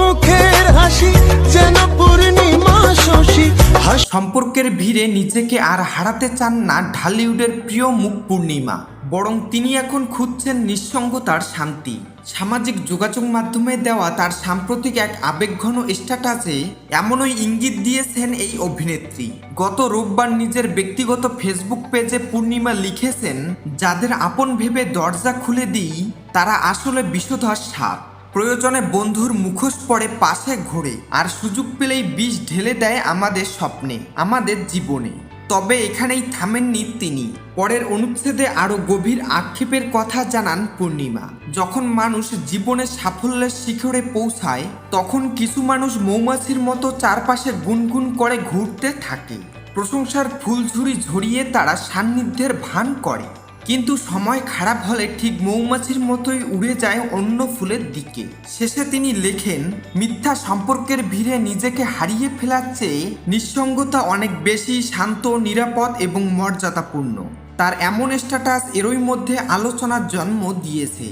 মুখের হাসি যেন পূর্ণিমা শশী। সম্পর্কের ভিড়ে নিজেকে আর হারাতে চান না ঢালিউডের প্রিয় মুখ পূর্ণিমা। বরং তিনি এখন খুঁজছেন নিঃসঙ্গতার শান্তি। সামাজিক যোগাযোগ মাধ্যমে দেওয়া তার সাম্প্রতিক এক আবেগঘন স্ট্যাটাসে এমনই ইঙ্গিত দিয়েছেন এই অভিনেত্রী। গত রোববার নিজের ব্যক্তিগত ফেসবুক পেজে পূর্ণিমা লিখেছেন, যাদের আপন ভেবে দরজা খুলে দিই, তারা আসলে বিষধর সাপ। প্রয়োজনে বন্ধুর মুখোশ পরে পাশে ঘোরে, আর সুযোগ পেলেই বিষ ঢেলে দেয় আমাদের স্বপ্নে, আমাদের জীবনে। তবে এখানেই থামেননি তিনি। পরের অনুচ্ছেদে আরও গভীর আক্ষেপের কথা জানান পূর্ণিমা। যখন মানুষ জীবনে সাফল্যের শিখরে পৌঁছায়, তখন কিছু মানুষ মৌমাছির মতো চারপাশে গুনগুন করে ঘুরতে থাকে। প্রশংসার ফুলঝুরি ঝরিয়ে তারা সান্নিধ্যের ভান করে। কিন্তু সময় খারাপ হলে ঠিক মৌমাছির মতোই উড়ে যায় অন্য ফুলের দিকে। শেষে তিনি লেখেন, মিথ্যা সম্পর্কের ভিড়ে নিজেকে হারিয়ে ফেলার চেয়ে নিঃসঙ্গতা অনেক বেশি শান্ত, নিরাপদ এবং মর্যাদাপূর্ণ। তার এমন স্ট্যাটাস এরই মধ্যে আলোচনার জন্ম দিয়েছে।